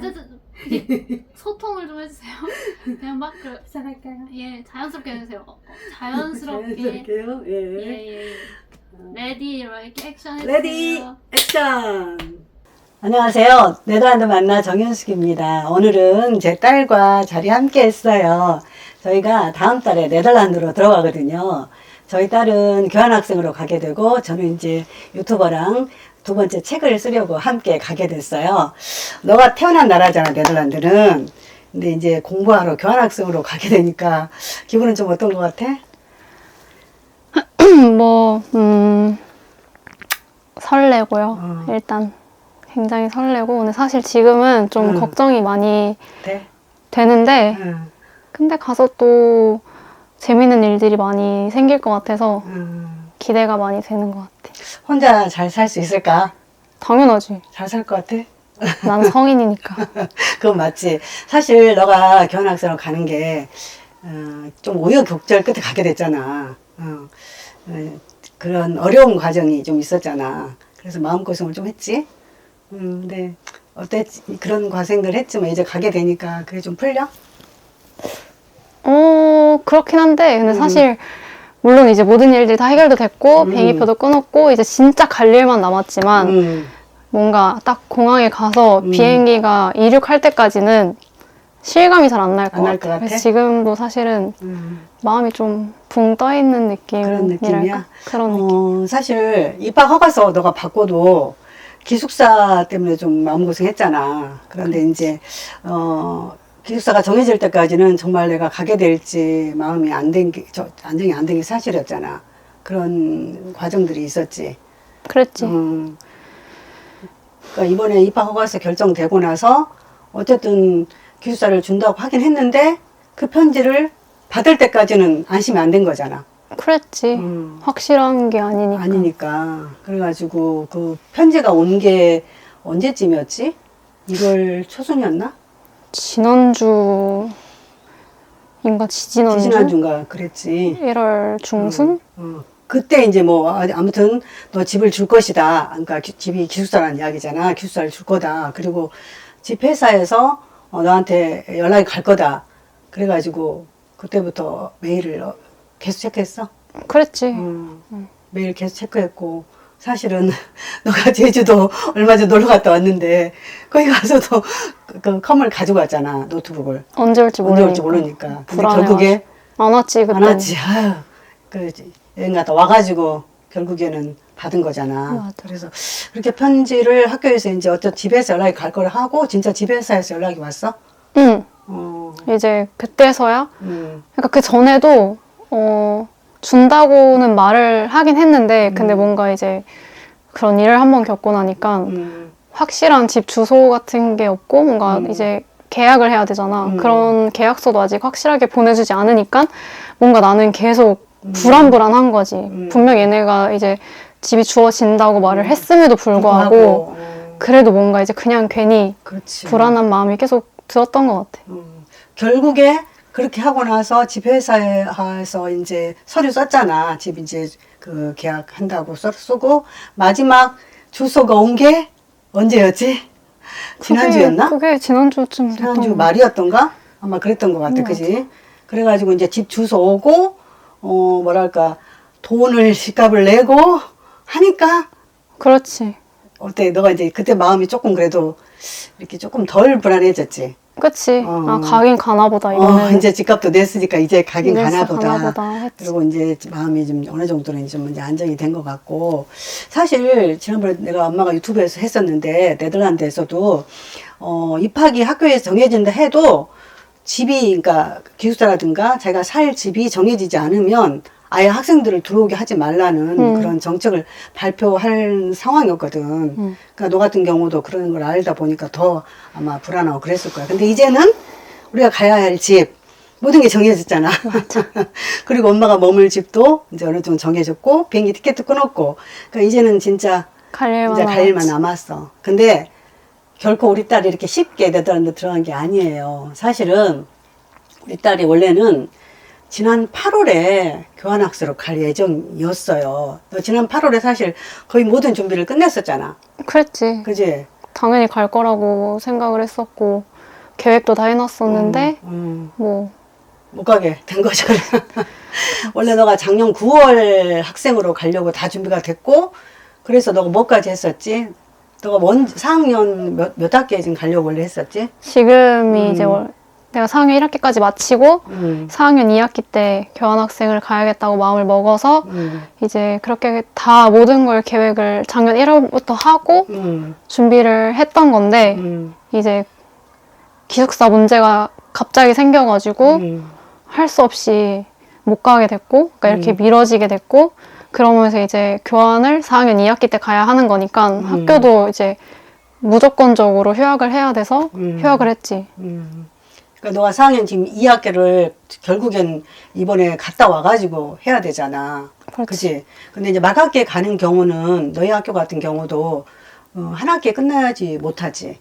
저, 이게 소통을 좀 해주세요. 그냥 막 그, 시작할까요? 예, 자연스럽게 해주세요. 어, 자연스럽게. 자연스럽게요. 예, 예. 예, 예. 레디 이렇게 액션 해주세요. 레디 액션. 안녕하세요. 네덜란드 만나 정현숙입니다. 오늘은 제 딸과 자리 함께 했어요. 저희가 다음 달에 네덜란드로 들어가거든요. 저희 딸은 교환학생으로 가게 되고 저는 이제 유튜버랑 두 번째 책을 쓰려고 함께 가게 됐어요. 너가 태어난 나라잖아, 네덜란드는. 근데 이제 공부하러 교환학생으로 가게 되니까 기분은 좀 어떤 것 같아? 뭐, 음, 설레고요. 어. 일단 굉장히 설레고, 근데 사실 지금은 좀 음. 걱정이 많이 네? 되는데, 응. 근데 가서 또 재밌는 일들이 많이 생길 것 같아서 응. 기대가 많이 되는 것 같아. 혼자 잘 살 수 있을까? 당연하지. 잘 살 것 같아? 난 성인이니까. 그건 맞지. 사실 너가 교환학생으로 가는 게, 어, 좀 우여곡절 끝에 가게 됐잖아. 어, 어, 그런 어려운 과정이 좀 있었잖아. 그래서 마음고생을 좀 했지. 음, 근데 어땠지? 그런 과생들 했지만 이제 가게 되니까 그게 좀 풀려? 어, 그렇긴 한데, 근데 음. 사실, 물론 이제 모든 일들이 다 해결도 됐고, 음. 비행기표도 끊었고, 이제 진짜 갈 일만 남았지만, 음, 뭔가 딱 공항에 가서 음. 비행기가 이륙할 때까지는 실감이 잘 안 날 것 안날 같아. 것 같아? 그래서 지금도 사실은 음. 마음이 좀 붕 떠 있는 느낌이랄까? 그런 느낌이야? 그런 느낌. 어, 사실 입학 허가서 너가 받고도 기숙사 때문에 좀 마음고생했잖아. 그런데 이제 어 기숙사가 정해질 때까지는 정말 내가 가게 될지 마음이 안 된 게, 저, 안정이 안 된 게 사실이었잖아. 그런 과정들이 있었지. 그랬지. 음. 그러니까 이번에 입학 허가서 결정되고 나서 어쨌든 기숙사를 준다고 하긴 했는데 그 편지를 받을 때까지는 안심이 안 된 거잖아. 그랬지. 음. 확실한 게 아니니까. 아니니까. 그래가지고 그 편지가 온 게 언제쯤이었지? 1월 초순이었나? 지난주, 인가 지지난주? 지지난주인가 그랬지. 1월 중순? 어. 그때 이제 뭐 아, 아무튼 너 집을 줄 것이다. 그러니까 기- 집이 기숙사라는 이야기잖아. 기숙사를 줄 거다. 그리고 집 회사에서 어, 너한테 연락이 갈 거다. 그래가지고 그때부터 메일을 어, 계속 체크했어. 그랬지. 음, 매일 계속 체크했고 사실은 너가 제주도 얼마 전에 놀러 갔다 왔는데 거기 가서도 그, 그 컴을 가지고 왔잖아 노트북을 언제 올지 언제 모르니까. 올지 모르니까 근데 불안해가지고. 결국에 안 왔지, 그때. 안 왔지 아유 그 여행 갔다 와가지고 결국에는 받은 거잖아 맞아. 그래서 그렇게 편지를 학교에서 이제 어떤 집에서 연락이 갈걸 하고 진짜 집회사에서 연락이 왔어 응. 어, 이제 그때서야 음, 그러니까 그 전에도 어 준다고는 말을 하긴 했는데 근데 뭔가 이제 그런 일을 한번 겪고 나니까 음, 확실한 집 주소 같은 게 없고 뭔가 음. 이제 계약을 해야 되잖아. 음. 그런 계약서도 아직 확실하게 보내주지 않으니까 뭔가 나는 계속 음. 불안불안한 거지. 음. 분명 얘네가 이제 집이 주어진다고 말을 음. 했음에도 불구하고 하고, 어, 그래도 뭔가 이제 그냥 괜히 그렇지 불안한 마음이 계속 들었던 것 같아. 음, 결국에 그렇게 하고 나서 집 회사에서 이제 서류 썼잖아. 집 이제 그 계약한다고 써, 쓰고 마지막 주소가 온 게 언제였지? 지난주였나? 그게, 그게 지난주쯤 지난주 것 말이었던가? 아마 그랬던 것 같아. 음, 그지? 그래가지고 이제 집 주소 오고, 어, 뭐랄까, 돈을 집값을 내고 하니까 그렇지. 어때? 너가 이제 그때 마음이 조금 그래도 이렇게 조금 덜 불안해졌지? 그치. 어. 아, 가긴 가나 보다. 어, 이제 집값도 냈으니까 이제 가긴 가나 보다. 그리고 이제 마음이 좀 어느 정도는 좀 이제 안정이 된 것 같고 사실 지난번에 내가 엄마가 유튜브에서 했었는데 네덜란드에서도 어 입학이 학교에서 정해진다 해도 집이 그러니까 기숙사라든가 자기가 살 집이 정해지지 않으면 아예 학생들을 들어오게 하지 말라는 음. 그런 정책을 발표할 상황이었거든. 음. 그러니까 너 같은 경우도 그런 걸 알다 보니까 더 아마 불안하고 그랬을 거야. 근데 이제는 우리가 가야 할 집, 모든 게 정해졌잖아. 그리고 엄마가 머물 집도 이제 어느 정도 정해졌고, 비행기 티켓도 끊었고, 그러니까 이제는 진짜 갈 일만 이제 갈 일만. 남았어. 근데 결코 우리 딸이 이렇게 쉽게 네덜란드 들어간 게 아니에요. 사실은 우리 딸이 원래는 지난 8월에 교환학생으로 갈 예정이었어요. 너 지난 8월에 사실 거의 모든 준비를 끝냈었잖아. 그랬지. 그지? 당연히 갈 거라고 생각을 했었고 계획도 다 해놨었는데 음, 뭐못 가게 된 거죠. 원래 너가 작년 9월 학생으로 가려고 다 준비가 됐고, 그래서 너가 뭐까지 했었지? 너가 원 4학년 몇, 몇 학기에 지금 가려고 원래 했었지? 지금이 음. 이제 월- 내가 4학년 1학기까지 마치고 음, 4학년 2학기 때 교환학생을 가야겠다고 마음을 먹어서 음, 이제 그렇게 다 모든 걸 계획을 작년 1월부터 하고 음, 준비를 했던 건데 음, 이제 기숙사 문제가 갑자기 생겨가지고 음, 할수 없이 못 가게 됐고 그러니까 이렇게 음. 미뤄지게 됐고 그러면서 이제 교환을 4학년 2학기 때 가야 하는 거니까 음. 학교도 이제 무조건적으로 휴학을 해야 돼서 음. 휴학을 했지. 음. 그러니까 너가 4학년 지금 2학기를 결국엔 이번에 갔다 와가지고 해야 되잖아. 그렇지. 근데 이제 막학기에 가는 경우는 너희 학교 같은 경우도 어, 한 학기에 끝나야지 못하지.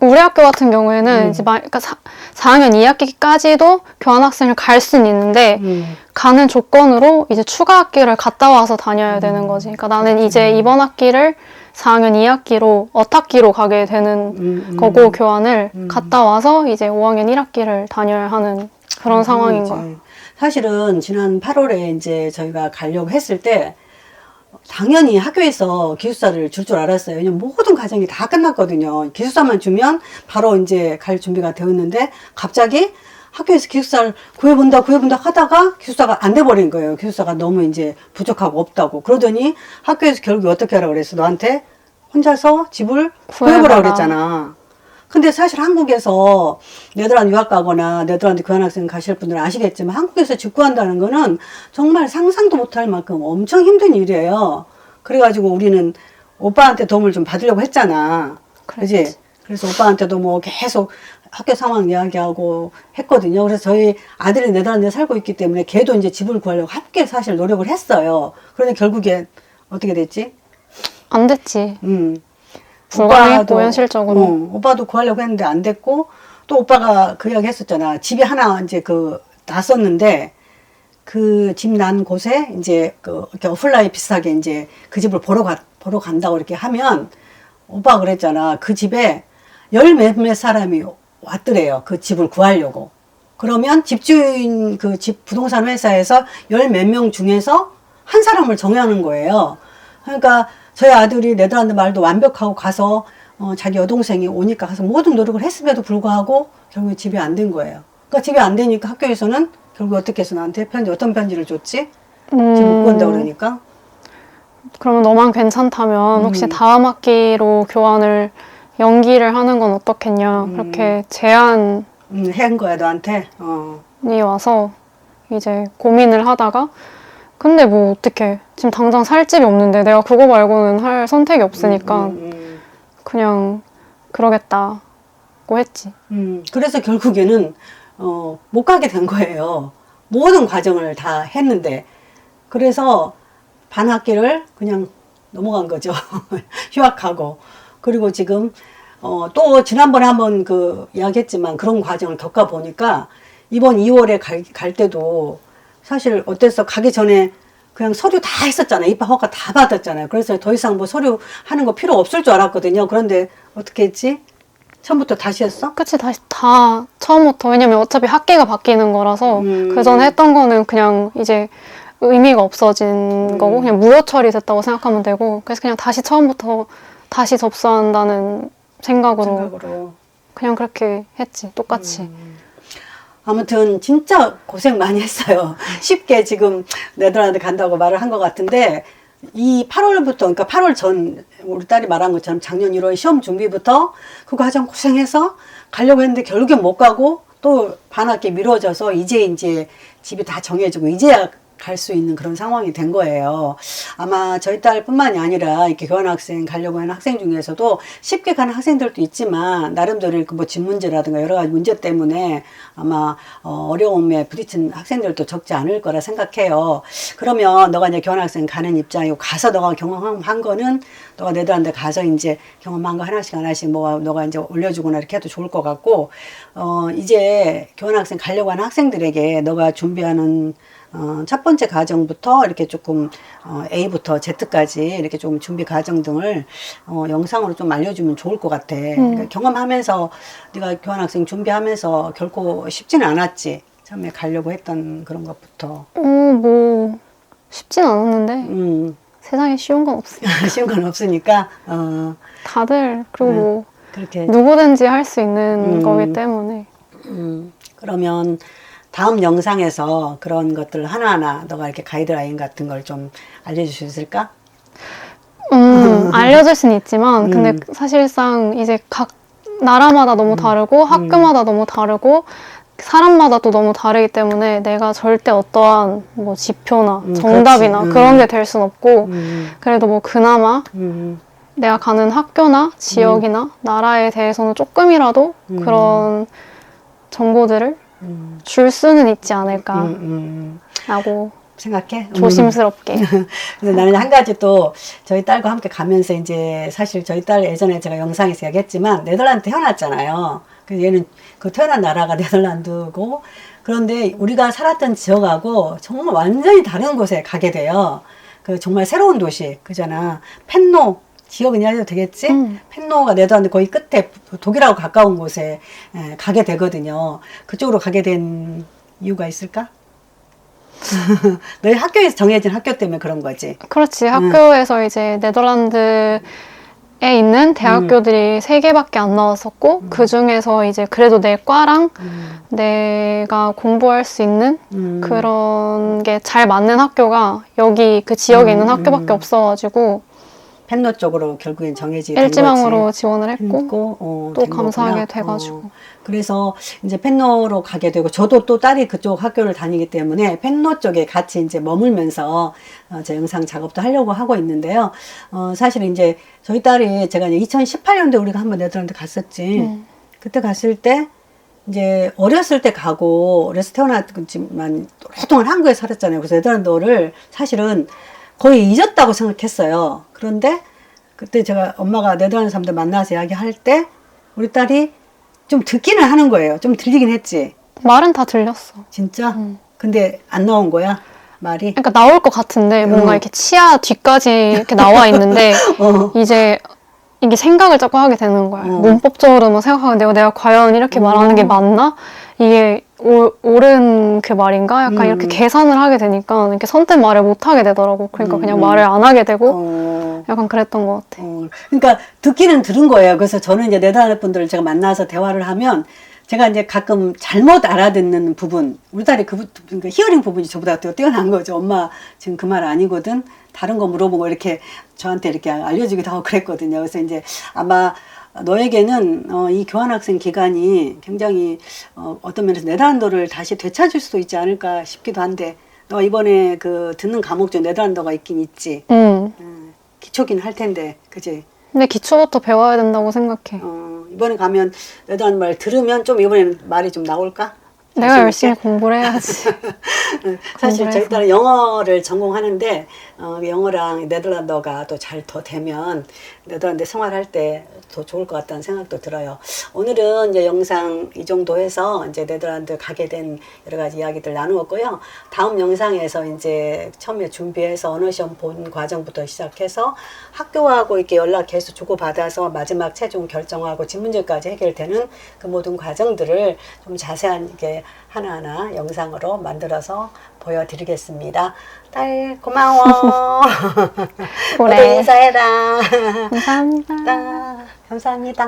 우리 학교 같은 경우에는 음. 이제 막 그러니까 4, 4학년 2학기까지도 교환학생을 갈 수는 있는데 음. 가는 조건으로 이제 추가 학기를 갔다 와서 다녀야 되는 거지. 그러니까 나는 이제 이번 학기를 4학년 2학기로 어학기로 가게 되는 음, 음. 거고 교환을 음. 갔다 와서 이제 5학년 1학기를 다녀야 하는 그런 상황인 거야. 사실은 지난 8월에 이제 저희가 가려고 했을 때 당연히 학교에서 기숙사를 줄 줄 알았어요. 왜냐면 모든 과정이 다 끝났거든요. 기숙사만 주면 바로 이제 갈 준비가 되었는데 갑자기 학교에서 기숙사를 구해본다 구해본다 하다가 기숙사가 안 돼버린 거예요. 기숙사가 너무 이제 부족하고 없다고. 그러더니 학교에서 결국 어떻게 하라고 그랬어? 너한테 혼자서 집을 구해보라 구해봐라. 그랬잖아. 근데 사실 한국에서 네덜란드 유학 가거나 네덜란드 교환학생 가실 분들은 아시겠지만 한국에서 집 구한다는 거는 정말 상상도 못할 만큼 엄청 힘든 일이에요. 그래가지고 우리는 오빠한테 도움을 좀 받으려고 했잖아. 그랬지. 그래서 오빠한테도 뭐 계속 학교 상황 이야기하고 했거든요. 그래서 저희 아들이 네덜란드에 살고 있기 때문에 걔도 이제 집을 구하려고 함께 사실 노력을 했어요. 그런데 결국에 어떻게 됐지? 안 됐지. 음. 불가능했고, 현실적으로. 응, 오빠도 구하려고 했는데 안 됐고 또 오빠가 그 이야기 했었잖아. 집이 하나 이제 그 났었는데 그 집 난 곳에 이제 그 이렇게 오프라인 비슷하게 이제 그 집을 보러 가 보러 간다고 이렇게 하면 오빠가 그랬잖아. 그 집에 열 몇몇 사람이 왔더래요. 그 집을 구하려고. 그러면 집주인 그 집 부동산 회사에서 열 몇 명 중에서 한 사람을 정하는 거예요. 그러니까 저희 아들이 네덜란드 말도 완벽하고 가서 어, 자기 여동생이 오니까 가서 모든 노력을 했음에도 불구하고 결국에 집이 안 된 거예요. 그러니까 집이 안 되니까 학교에서는 결국 어떻게 해서 나한테 편지 어떤 편지를 줬지? 음, 집못 구한다 그러니까. 그러면 너만 괜찮다면 혹시 음. 다음 학기로 교환을 연기를 하는 건 어떻겠냐. 음. 그렇게 제안이 음, 한 거야 너한테. 어. 와서 이제 고민을 하다가 근데 뭐 어떻게 지금 당장 살 집이 없는데 내가 그거 말고는 할 선택이 없으니까 음, 음, 그냥 그러겠다고 했지. 음. 그래서 결국에는 어, 못 가게 된 거예요. 모든 과정을 다 했는데 그래서 반 학기를 그냥 넘어간 거죠. 휴학하고 그리고 지금 어, 또 지난번에 한번 그 이야기했지만 그런 과정을 겪어 보니까 이번 2월에 갈, 갈 때도 사실 어땠어? 가기 전에 그냥 서류 다 했었잖아요. 입학 허가 다 받았잖아요. 그래서 더 이상 뭐 서류 하는 거 필요 없을 줄 알았거든요. 그런데 어떻게 했지? 처음부터 다시 했어? 끝이 다시 다 처음부터 왜냐면 어차피 학기가 바뀌는 거라서 음. 그 전에 했던 거는 그냥 이제 의미가 없어진 음. 거고 그냥 무효 처리됐다고 생각하면 되고 그래서 그냥 다시 처음부터 다시 접수한다는 생각으로 생각으로. 그냥 그렇게 했지 똑같이 음. 아무튼 진짜 고생 많이 했어요. 쉽게 지금 네덜란드 간다고 말을 한 것 같은데 이 8월부터 그러니까 8월 전 우리 딸이 말한 것처럼 작년 1월 시험 준비부터 그 과정 고생해서 가려고 했는데 결국에 못 가고 또 반학기 미뤄져서 이제 이제 집이 다 정해지고 이제야 갈 수 있는 그런 상황이 된 거예요. 아마 저희 딸뿐만이 아니라 이렇게 교환학생 가려고 하는 학생 중에서도 쉽게 가는 학생들도 있지만 나름대로 그뭐집 문제라든가 여러 가지 문제 때문에 아마 어, 어려움에 부딪힌 학생들도 적지 않을 거라 생각해요. 그러면 너가 이제 교환학생 가는 입장이고 가서 너가 경험한 거는 너가 네덜란드 가서 이제 경험한 거 하나씩 하나씩 뭐 너가 이제 올려주거나 이렇게 해도 좋을 것 같고 어 이제 교환학생 가려고 하는 학생들에게 너가 준비하는 어, 첫 번째 과정부터 이렇게 조금 어, A부터 Z까지 이렇게 좀 준비 과정 등을 어, 영상으로 좀 알려주면 좋을 것 같아. 그러니까 경험하면서 네가 교환학생 준비하면서 결코 쉽지는 않았지. 처음에 가려고 했던 그런 것부터. 어, 뭐 쉽진 않았는데 음, 세상에 쉬운 건 없어요. 쉬운 건 없으니까 어, 다들 그리고 뭐 그렇게 누구든지 할 수 있는 음. 거기 때문에 음, 그러면 다음 영상에서 그런 것들 하나하나 너가 이렇게 가이드라인 같은 걸 좀 알려줄 수 있을까? 음, 알려줄 수는 있지만 근데 음. 사실상 이제 각 나라마다 너무 다르고 학교마다 너무 다르고 사람마다 또 너무 다르기 때문에 내가 절대 어떠한 뭐 지표나 음, 정답이나 그렇지. 음. 그런 게 될 순 없고 음, 그래도 뭐 그나마 음, 내가 가는 학교나 지역이나 나라에 대해서는 조금이라도 음. 그런 정보들을 음, 줄 수는 있지 않을까라고 음, 음. 생각해? 음. 조심스럽게 근데 나는 한 가지 또 저희 딸과 함께 가면서 이제 사실 저희 딸 예전에 제가 영상에서 얘기했지만 네덜란드 태어났잖아요. 그 얘는 그 태어난 나라가 네덜란드고 그런데 우리가 살았던 지역하고 정말 완전히 다른 곳에 가게 돼요. 그 정말 새로운 도시 그잖아. 펜노 지역은 이야기도 되겠지? 음. 펜노가 네덜란드 거의 끝에 독일하고 가까운 곳에 에, 가게 되거든요. 그쪽으로 가게 된 이유가 있을까? 너희 학교에서 정해진 학교 때문에 그런 거지. 그렇지 학교에서 이제 네덜란드 에 있는 대학교들이 세 개밖에 안 나왔었고 그 중에서 이제 그래도 내 과랑 내가 공부할 수 있는 음. 그런 게 잘 맞는 학교가 여기 그 지역에 있는 음, 학교밖에 음. 없어가지고 펜노 쪽으로 결국엔 정해지게 된 일지망으로. 지원을 했고 했고, 어, 또된 감사하게 거구나. 돼가지고. 어. 그래서 이제 펜노로 가게 되고 저도 또 딸이 그쪽 학교를 다니기 때문에 펜노 쪽에 같이 이제 머물면서 어, 제 영상 작업도 하려고 하고 있는데요. 어, 사실 이제 저희 딸이 제가 이제 2018년도에 우리가 한번 네덜란드 갔었지. 음. 그때 갔을 때 이제 어렸을 때 가고 어렸을 때 태어났지만 오랫동안 한국에 살았잖아요. 그래서 네덜란드어를 사실은 거의 잊었다고 생각했어요. 그런데 그때 제가 엄마가 네덜란드 사람들 만나서 이야기할 때 우리 딸이 좀 듣기는 하는 거예요. 좀 들리긴 했지. 말은 다 들렸어. 진짜? 음. 근데 안 나온 거야? 말이? 그러니까 나올 것 같은데 뭔가 음. 이렇게 치아 뒤까지 이렇게 나와 있는데 어. 이제 이게 생각을 자꾸 하게 되는 거야. 어. 문법적으로 막 생각하는데 내가, 내가 과연 이렇게 말하는 게 어. 맞나? 이게 오, 옳은 그 말인가? 약간 음. 이렇게 계산을 하게 되니까 이렇게 선뜻 말을 못 하게 되더라고. 그러니까 음, 그냥 음. 말을 안 하게 되고 어. 약간 그랬던 것 같아. 어, 그러니까 듣기는 들은 거예요. 그래서 저는 이제 네덜란드 분들을 제가 만나서 대화를 하면 제가 이제 가끔 잘못 알아듣는 부분, 우리 딸이 그, 부- 그 히어링 부분이 저보다 더 뛰어난 거죠. 엄마 지금 그 말 아니거든. 다른 거 물어보고 이렇게 저한테 이렇게 알려주기도 하고 그랬거든요. 그래서 이제 아마 너에게는 어, 이 교환학생 기간이 굉장히 어, 어떤 면에서 네덜란드를 다시 되찾을 수도 있지 않을까 싶기도 한데 너 이번에 그 듣는 과목 중 네덜란드가 있긴 있지. 음. 음, 기초긴 할 텐데, 그지? 근데 기초부터 배워야 된다고 생각해. 어, 이번에 가면 네덜란드 말 들으면 좀 이번에는 말이 좀 나올까? 내가 열심히? 공부를 해야지. 사실 저희. 딸은 영어를 전공하는데 어, 영어랑 네덜란드어가 또 잘 더 되면 네덜란드 생활할 때 더 좋을 것 같다는 생각도 들어요. 오늘은 이제 영상 이 정도 해서 이제 네덜란드 가게 된 여러 가지 이야기들 나누었고요. 다음 영상에서 이제 처음에 준비해서 언어 시험 본 과정부터 시작해서 학교하고 이렇게 연락 계속 주고받아서 마지막 최종 결정하고 집문제까지 해결되는 그 모든 과정들을 좀 자세하게 하나하나 영상으로 만들어서 보여드리겠습니다. 딸 고마워. 그래. 인사해라. 감사합니다. 감사합니다.